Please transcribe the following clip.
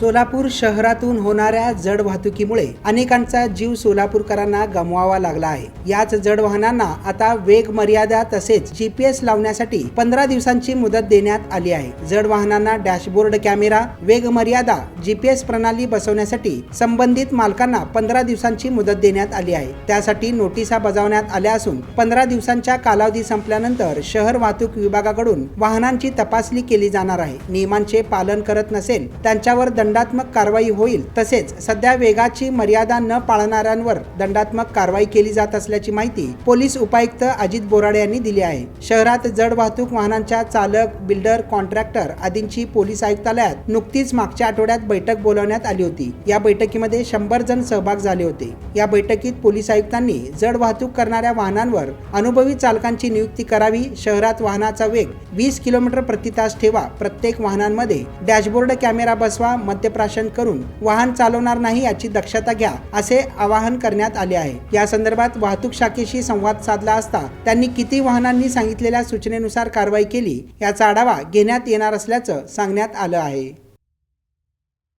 सोलापूर शहरातून होणाऱ्या जड वाहतुकीमुळे अनेकांचा जीव सोलापूरकरांना गमवावा लागला आहे. याच जड वाहनांना आता वेग मर्यादा तसेच जीपीएस लावण्यासाठी पंधरा दिवसांची मुदत देण्यात आली आहे. जड वाहनांना डॅशबोर्ड कॅमेरा वेग मर्यादा जीपीएस प्रणाली बसवण्यासाठी संबंधित मालकांना पंधरा दिवसांची मुदत देण्यात आली आहे. त्यासाठी नोटिसा बजावण्यात आल्या असून पंधरा दिवसांच्या कालावधी संपल्यानंतर शहर वाहतूक विभागाकडून वाहनांची तपासणी केली जाणार आहे. नियमांचे पालन करत नसेल त्यांच्यावर दंड दंडात्मक कारवाई होईल तसेच सध्या वेगाची मर्यादा न पाळणाऱ्यांवर दंडात्मक कारवाई केली जात असल्याची माहिती पोलीस उपायुक्त अजित बोराडे यांनी दिली आहे. शहरात जड वाहतूक वाहनांच्या चालक बिल्डर कॉन्ट्रॅक्टर आदींची पोलीस आयुक्तालयात नुकतीच मागच्या आठवड्यात बैठक बोलावण्यात आली होती. या बैठकीमध्ये शंभर जण सहभाग झाले होते. या बैठकीत पोलीस आयुक्तांनी जड वाहतूक करणाऱ्या वाहनांवर अनुभवी चालकांची नियुक्ती करावी शहरात वाहनाचा वेग वीस किलोमीटर प्रति तास ठेवा प्रत्येक वाहनांमध्ये डॅशबोर्ड कॅमेरा बसवा मद्यप्राशन करून वाहन चालवणार नाही याची दक्षता घ्या असे आवाहन करण्यात आले आहे. या संदर्भात वाहतूक शाखेशी संवाद साधला असता त्यांनी किती वाहनांनी सांगितलेल्या सूचनेनुसार कारवाई केली याचा आढावा घेण्यात येणार असल्याचं सांगण्यात आलं आहे.